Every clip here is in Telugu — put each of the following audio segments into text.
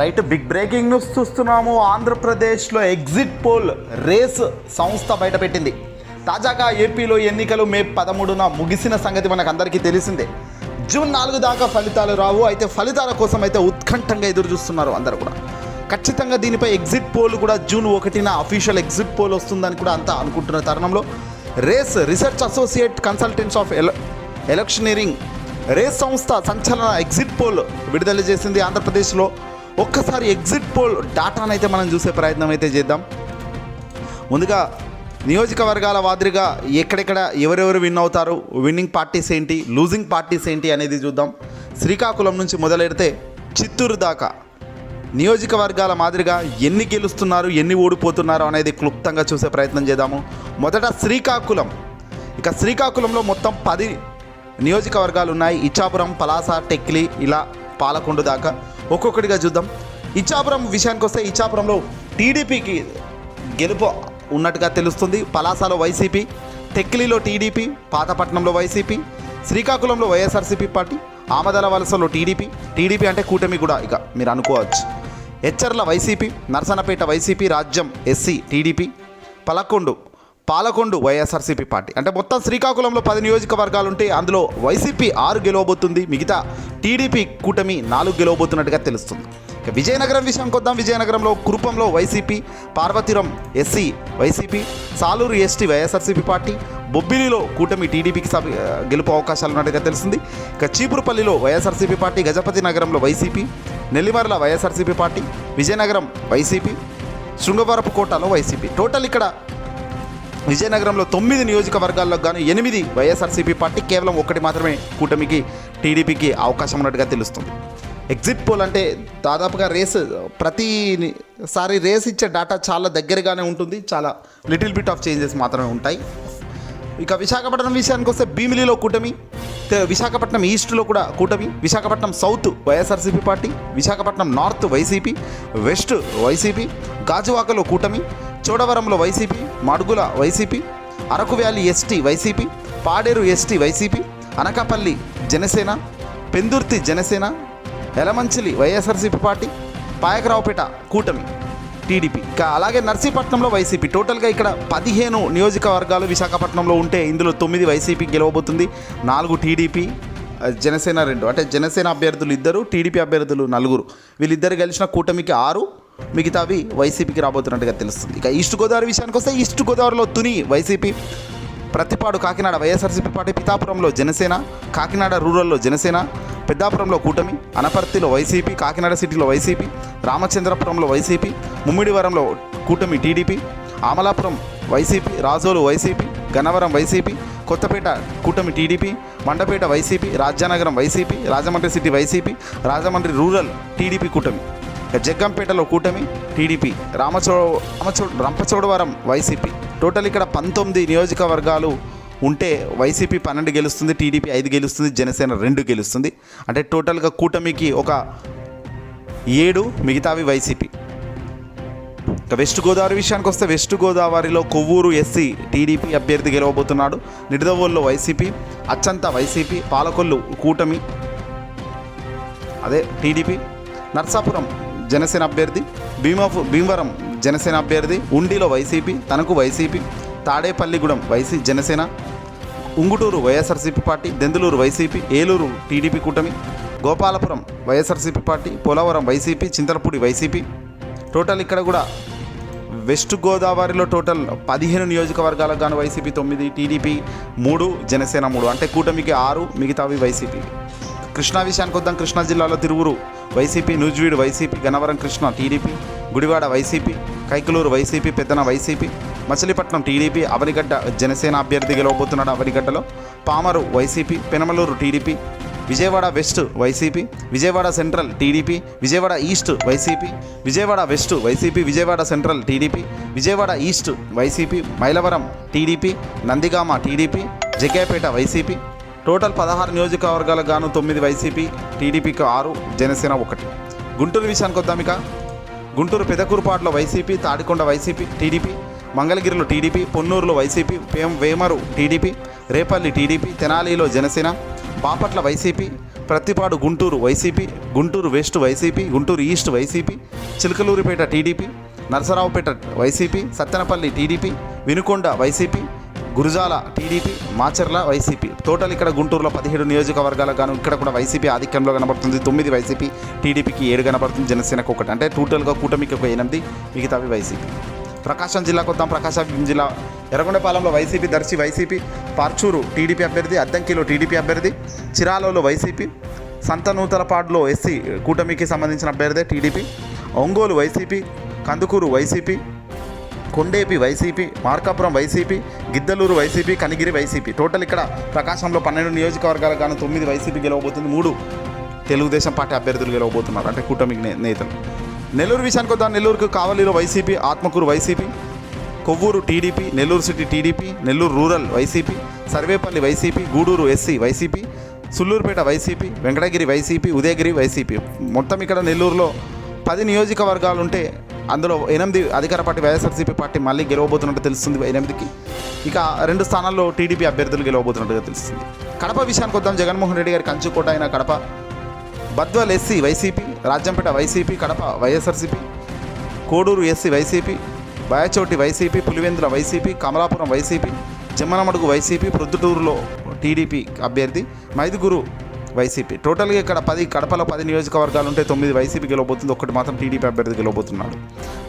రైట్ బిగ్ బ్రేకింగ్ న్యూస్ చూస్తున్నాము. ఆంధ్రప్రదేశ్లో ఎగ్జిట్ పోల్ రేస్ సంస్థ బయటపెట్టింది. తాజాగా ఏపీలో ఎన్నికలు మే పదమూడున ముగిసిన సంగతి మనకు అందరికీ తెలిసిందే. జూన్ నాలుగు దాకా ఫలితాలు రావు. అయితే ఫలితాల కోసం అయితే ఉత్కంఠంగా ఎదురు చూస్తున్నారు అందరు కూడా. ఖచ్చితంగా దీనిపై ఎగ్జిట్ పోల్ కూడా జూన్ ఒకటిన అఫీషియల్ ఎగ్జిట్ పోల్ వస్తుందని కూడా అంతా అనుకుంటున్న తరుణంలో race research associate consultants of ఎల ఎలక్షనీరింగ్ రేస్ సంస్థ సంచలన ఎగ్జిట్ పోల్ విడుదల చేసింది ఆంధ్రప్రదేశ్లో. ఒక్కసారి ఎగ్జిట్ పోల్ డాటానైతే మనం చూసే ప్రయత్నం అయితే చేద్దాం. ముందుగా నియోజకవర్గాల మాదిరిగా ఎక్కడెక్కడ ఎవరెవరు విన్ అవుతారు విన్నింగ్ పార్టీస్ ఏంటి లూజింగ్ పార్టీస్ ఏంటి అనేది చూద్దాం. శ్రీకాకుళం నుంచి మొదలెడితే చిత్తూరు దాకా నియోజకవర్గాల మాదిరిగా ఎన్ని గెలుస్తున్నారు ఎన్ని ఓడిపోతున్నారు అనేది క్లుప్తంగా చూసే ప్రయత్నం చేద్దాము. మొదట శ్రీకాకుళం. ఇక శ్రీకాకుళంలో మొత్తం పది నియోజకవర్గాలు ఉన్నాయి. ఇచ్చాపురం పలాస టెక్లి ఇలా పాలకొండ దాకా. ఒక్కొక్కటిగా చూద్దాం. ఇచ్చాపురం విషయానికి వస్తే ఇచ్చాపురంలో టీడీపీకి గెలుపు ఉన్నట్టుగా తెలుస్తుంది. పలాసలో వైసీపీ టెక్లీలో టీడీపీ పాతపట్నంలో వైసీపీ శ్రీకాకుళంలో వైఎస్ఆర్సీపీ పార్టీ ఆమదల వలసలో టీడీపీ. టీడీపీ అంటే కూటమి కూడా ఇక మీరు అనుకోవచ్చు. Etcherla YCP Narasannapeta YCP Rajam SC TDP Palakonda Palakonda YSRCP party. అంటే మొత్తం శ్రీకాకుళంలో పది నియోజకవర్గాలు ఉంటే అందులో వైసీపీ ఆరు గెలవబోతుంది మిగతా టీడీపీ కూటమి నాలుగు గెలవబోతున్నట్టుగా తెలుస్తుంది. ఇక విజయనగరం విషయంకి వద్దాం. విజయనగరంలో కురుపంలో YCP Parvathipuram SC YCP Salur ST YSRCP party బొబ్బిలిలో కూటమి టీడీపీకి సభ గెలుపు అవకాశాలు ఉన్నట్టుగా తెలిసింది ఇక చీపురుపల్లిలో వైఎస్ఆర్సీపీ పార్టీ గజపతి నగరంలో YCP Nellimarla YSRCP party Vizianagaram YCP Srungavarapu కోటలో వైసీపీ. టోటల్ ఇక్కడ విజయనగరంలో తొమ్మిది నియోజకవర్గాల్లో గాను ఎనిమిది వైఎస్ఆర్సీపీ పార్టీ కేవలం ఒకటి మాత్రమే కూటమికి టీడీపీకి అవకాశం ఉన్నట్టుగా తెలుస్తుంది. ఎగ్జిట్ పోల్ అంటే దాదాపుగా రేస్ ప్రతిసారి రేస్ ఇచ్చే డేటా చాలా దగ్గరగానే ఉంటుంది. చాలా లిటిల్ బిట్ ఆఫ్ చేంజెస్ మాత్రమే ఉంటాయి. ఇక విశాఖపట్నం విషయానికి వస్తే భీమిలిలో కూటమి విశాఖపట్నం ఈస్ట్లో కూడా కూటమి Visakhapatnam south YSRCP party Visakhapatnam north YCP west YCP గాజువాకలో కూటమి చోడవరంలో YCP Madugula YCP Araku valley ST YCP Paderu ST YCP Anakapalli Janasena Pendurthi Janasena Elamanchili YSRCP party Payakaraopeta కూటమి టీడీపీ. అలాగే నర్సీపట్నంలో వైసీపీ. టోటల్గా ఇక్కడ పదిహేను నియోజకవర్గాలు విశాఖపట్నంలో ఉంటే ఇందులో తొమ్మిది వైసీపీ గెలవబోతుంది నాలుగు టీడీపీ జనసేన రెండు. అంటే జనసేన అభ్యర్థులు ఇద్దరు టీడీపీ అభ్యర్థులు నలుగురు. వీళ్ళిద్దరు గెలిచిన కూటమికి ఆరు మిగతావి వైసీపీకి రాబోతున్నట్టుగా తెలుస్తుంది. ఇక ఈస్ట్ గోదావరి విషయానికి వస్తే ఈస్ట్ గోదావరిలో Tuni YCP Prathipadu Kakinada YSRCP party పితాపురంలో Janasena Kakinada రూరల్లో జనసేన పెద్దాపురంలో కూటమి అనపర్తిలో వైసీపీ కాకినాడ సిటీలో వైసీపీ రామచంద్రపురంలో వైసీపీ ముమ్మిడివరంలో కూటమి TDP Amalapuram YCP Razole YCP Gannavaram YCP Kothapeta కూటమి TDP Mandapeta YCP Rajanagaram YCP Rajahmundry city YCP Rajahmundry rural TDP కూటమి. జగ్గంపేటలో కూటమి టీడీపీ రామచో రామచో రంపచోడవరం వైసీపీ. టోటల్ ఇక్కడ పంతొమ్మిది నియోజకవర్గాలు ఉంటే వైసీపీ పన్నెండు గెలుస్తుంది టీడీపీ ఐదు గెలుస్తుంది జనసేన రెండు గెలుస్తుంది. అంటే టోటల్గా కూటమికి ఒక ఏడు మిగతావి వైసీపీ. ఇక వెస్ట్ గోదావరి విషయానికి వస్తే వెస్ట్ గోదావరిలో కొవ్వూరు ఎస్సీ టీడీపీ అభ్యర్థి గెలవబోతున్నాడు. నిడదవోల్లో వైసీపీ అచ్చంత వైసీపీ పాలకొల్లు కూటమి. అదే టీడీపీ. నర్సాపురం జనసేన అభ్యర్థి భీమాపు భీమవరం జనసేన అభ్యర్థి ఉండిలో వైసీపీ తనకు YCP Tadepalligudem YC Janasena Unguturu YSRCP party Denduluru YCP Eluru TDP కూటమి Gopalapuram YSRCP party Polavaram YCP Chintalapudi YCP. Total ఇక్కడ కూడా వెస్ట్ గోదావరిలో టోటల్ పదిహేను నియోజకవర్గాలకు గాను వైసీపీ తొమ్మిది టీడీపీ మూడు జనసేన మూడు. అంటే కూటమికి ఆరు మిగతావి వైసీపీ. కృష్ణా విషయానికి వద్దాం. కృష్ణా జిల్లాలో Tiruvuru YCP Nuzvid YCP Gannavaram Krishna TDP Gudivada YCP Kaikaluru YCP Pedana YCP Machilipatnam TDP Avanigadda Janasena అభ్యర్థి గెలవబోతున్నాడు అవనిగడ్డలో. Pamarru YCP Penamaluru TDP Vijayawada west YCP Vijayawada central TDP Vijayawada east YCP Vijayawada west YCP Vijayawada central TDP Vijayawada east YCP Mylavaram TDP Nandigama TDP Jaggayyapeta YCP total పదహారు నియోజకవర్గాలకు గాను తొమ్మిది వైసీపీ టీడీపీకి ఆరు జనసేన ఒకటి. గుంటూరు విషయానికి వద్దాం ఇక. గుంటూరు పెదకూరుపాట్లో వైసీపీ తాడికొండ వైసీపీ టీడీపీ మంగళగిరిలో టీడీపీ పొన్నూరులో వైసీపీ వేం వేమరు టీడీపీ రేపల్లి టీడీపీ తెనాలిలో Janasena Bapatla YCP Prathipadu Guntur YCP Guntur west YCP Guntur east YCP Chilakaluripet TDP Narasaraopet YCP Sattenapalli TDP Vinukonda YCP Gurajala TDP Macherla YCP. Total ఇక్కడ గుంటూరులో పదిహేడు నియోజకవర్గాలకు గాను ఇక్కడ కూడా వైసీపీ ఆధిక్యంలో కనబడుతుంది. తొమ్మిది వైసీపీ టీడీపీకి ఏడు కనబడుతుంది. జనసేనకు ఒకటి. అంటే టోటల్గా కూటమికి ఒక ఎనిమిది మిగతావి వైసీపీ. ప్రకాశం జిల్లాకు వద్దాం ప్రకాశం జిల్లా. ఎర్రగొండపాలెంలో YCP Darsi YCP. Parchur TDP అభ్యర్థి అద్దంకిలో టీడీపీ అభ్యర్థి. చిరాలలో వైసీపీ. సంతనూతలపాడులో ఎస్సీ కూటమికి సంబంధించిన అభ్యర్థి TDP. Ongole YCP. Kandukur YCP. Kondapi YCP Markapuram YCP Giddalur YCP Kanigiri YCP. Total ఇక్కడ ప్రకాశంలో పన్నెండు నియోజకవర్గాలు కానీ తొమ్మిది వైసీపీ గెలవబోతుంది. మూడు తెలుగుదేశం పార్టీ అభ్యర్థులు గెలవబోతున్నారు. అంటే కూటమి నేతలు. నెల్లూరు విషయానికి వద్దాం. నెల్లూరుకు కావలిలో YCP Atmakur YCP Kovur TDP Nellore city TDP Nellore rural YCP Sarvepalli YCP Gudur SC YCP Sullurpeta YCP Venkatagiri YCP Udayagiri YCP. మొత్తం ఇక్కడ నెల్లూరులో పది నియోజకవర్గాలు ఉంటే అందులో ఎనిమిది అధికార పార్టీ వైఎస్ఆర్సీపీ పార్టీ మళ్ళీ గెలవబోతున్నట్టు తెలుస్తుంది ఎనిమిదికి. ఇక రెండు స్థానాల్లో టీడీపీ అభ్యర్థులు గెలవబోతున్నట్టుగా తెలుస్తుంది. కడప విషయానికి వద్దాం. జగన్మోహన్ రెడ్డి గారి కంచుకోట అయిన Kadapa. Badvel SC YCP. Rajampet YCP Kadapa YSRCP. Koduru SC YCP. Rayachoti YCP Pulivendula YCP Kamalapuram YCP. Jammalamadugu YCP ప్రొద్దుటూరులో టీడీపీ అభ్యర్థి. మైదుగురు వైసీపీ. టోటల్గా ఇక్కడ పది కడపలో పది నియోజకవర్గాలు ఉంటే తొమ్మిది వైసీపీ గెలవబోతుంది. ఒకటి మాత్రం టీడీపీ అభ్యర్థి గెలవబోతున్నాడు.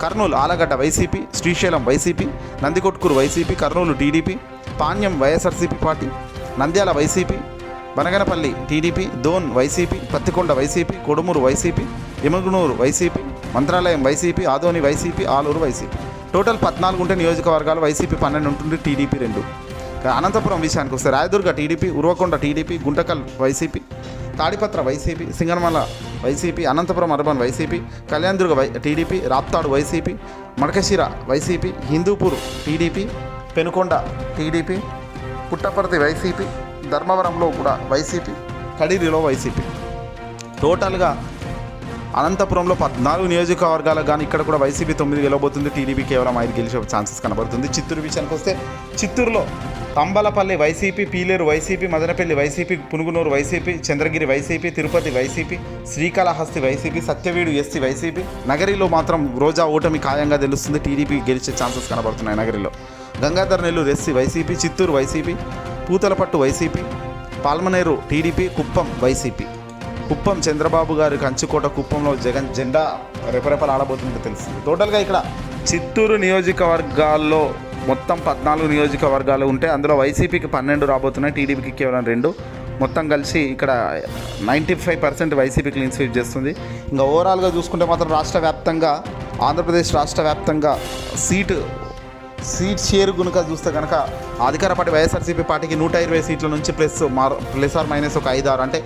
Kurnool Allagadda YCP Srisailam YCP Nandikotkur YCP Kurnool TDP Panyam YSRCP party Nandyal YCP Banaganapalle TDP Dhone YCP Pattikonda YCP Kodumur YCP Yemmiganur YCP Mantralayam YCP Adoni YCP Alur YCP. Total పద్నాలుగు ఉంటే నియోజకవర్గాలు వైసీపీ పన్నెండు ఉంటుంది టీడీపీ రెండు. అనంతపురం విషయానికి వస్తే Rayadurg TDP Uravakonda TDP Guntakal YCP Tadipatri YCP Singanamala YCP Anantapur urban YCP Kalyandurg why TDP Raptadu YCP Madakasira YCP Hindupur TDP Penukonda TDP Puttaparthi YCP ధర్మవరంలో కూడా వైసీపీ కడిరిలో వైసీపీ. టోటల్గా అనంతపురంలో పద్నాలుగు నియోజకవర్గాలకు కానీ ఇక్కడ కూడా వైసీపీ తొమ్మిది గెలవబోతుంది. టీడీపీ కేవలం ఐదు గెలిచే ఛాన్సెస్ కనబడుతుంది. చిత్తూరు విషయానికి వస్తే చిత్తూరులో Thamballapalle YCP Peeleru YCP Madanapalle YCP Punganur YCP Chandragiri YCP Tirupati YCP Srikalahasti YCP Satyavedu SC YCP. నగరిలో మాత్రం రోజా ఓటమి ఖాయంగా తెలుస్తుంది. టీడీపీ గెలిచే ఛాన్సెస్ కనబడుతున్నాయి నగరిలో. Gangadhara Nellore SC YCP Chittoor YCP Puthalapattu YCP Palamaner TDP Kuppam YCP. Kuppam Chandrababu garu కంచుకోట కుప్పంలో జగన్ జెండా రెపరెపలు ఆడబోతుందని తెలుస్తుంది. టోటల్గా ఇక్కడ చిత్తూరు నియోజకవర్గాల్లో మొత్తం పద్నాలుగు నియోజకవర్గాలు ఉంటే అందులో వైసీపీకి పన్నెండు రాబోతున్నాయి. టీడీపీకి కేవలం రెండు. మొత్తం కలిసి ఇక్కడ ninety five percent YCP clean sweep చేస్తుంది. ఇంకా ఓవరాల్గా చూసుకుంటే మాత్రం రాష్ట్ర వ్యాప్తంగా ఆంధ్రప్రదేశ్ రాష్ట్ర వ్యాప్తంగా సీటు సీట్ షేర్ కనుక చూస్తే కనుక అధికార పార్టీ వైఎస్ఆర్సీపీ పార్టీకి నూట ఇరవై సీట్ల నుంచి ప్లస్ మార్ ప్లస్ ఆర్ మైనస్ ఒక ఐదు ఆరు. అంటే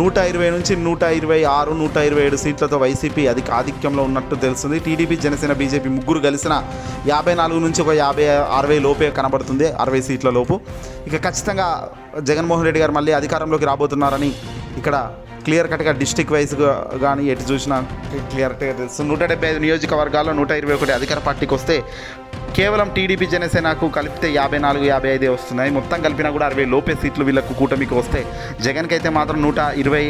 నూట ఇరవై నుంచి నూట ఇరవై ఆరు నూట ఇరవై ఏడు సీట్లతో వైసీపీ అధిక ఆధిక్యంలో ఉన్నట్టు తెలుస్తుంది. టీడీపీ జనసేన బీజేపీ ముగ్గురు కలిసిన యాభై నాలుగు నుంచి ఒక యాభై అరవై లోపే కనబడుతుంది అరవై సీట్ల లోపు. ఇక ఖచ్చితంగా జగన్మోహన్ రెడ్డి గారు మళ్ళీ అధికారంలోకి రాబోతున్నారని ఇక్కడ క్లియర్ కట్గా డిస్టిక్ వైజ్గా కానీ ఎటు చూసినా క్లియర్గా తెలుస్తుంది. నూట డెబ్బై ఐదు నియోజకవర్గాల్లో నూట ఇరవై ఒకటి అధికార పార్టీకి వస్తే కేవలం టీడీపీ జనసేనకు కలిపితే యాభై నాలుగు యాభై ఐదే వస్తున్నాయి. మొత్తం కలిపినా కూడా అరవై లోపే సీట్లు వీళ్ళకు కూటమికి వస్తే జగన్కి అయితే మాత్రం నూట ఇరవై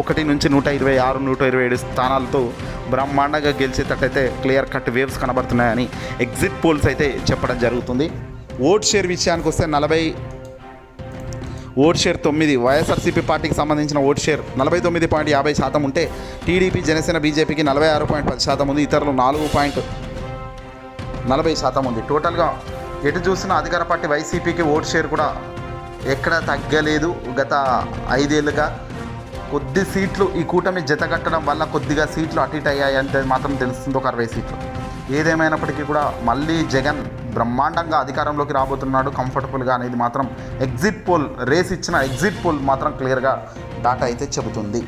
ఒకటి నుంచి నూట ఇరవై ఆరు నూట ఇరవై ఏడు స్థానాలతో బ్రహ్మాండంగా గెలిచేటట్టయితే క్లియర్ కట్ వేవ్స్ కనబడుతున్నాయని ఎగ్జిట్ పోల్స్ అయితే చెప్పడం జరుగుతుంది. ఓట్ షేర్ విషయానికి వస్తే నలభై ఓట్ షేర్ తొమ్మిది వైఎస్ఆర్సీపీ పార్టీకి సంబంధించిన ఓట్ షేర్ నలభై తొమ్మిది పాయింట్ యాభై శాతం ఉంటే టీడీపీ జనసేన బీజేపీకి నలభై ఆరు పాయింట్ పది శాతం ఉంది. ఇతరులు నాలుగు పాయింట్ నలభై శాతం ఉంది. టోటల్గా ఎటు చూసినా అధికార పార్టీ వైసీపీకి ఓట్ షేర్ కూడా ఎక్కడ తగ్గలేదు. గత ఐదేళ్ళుగా కొద్ది సీట్లు ఈ కూటమి జతగట్టడం వల్ల కొద్దిగా సీట్లు అటు ఇటు అయ్యాయి అంటే మాత్రం తెలుస్తుంది ఒక అరవై సీట్లు. ఏదేమైనప్పటికీ కూడా మళ్ళీ జగన్ బ్రహ్మాండంగా అధికారంలోకి రాబోతున్నాడు. కంఫర్టబుల్గా అనేది మాత్రం ఎగ్జిట్ పోల్ రేస్ ఇచ్చిన ఎగ్జిట్ పోల్ మాత్రం క్లియర్గా డాటా అయితే చెబుతుంది.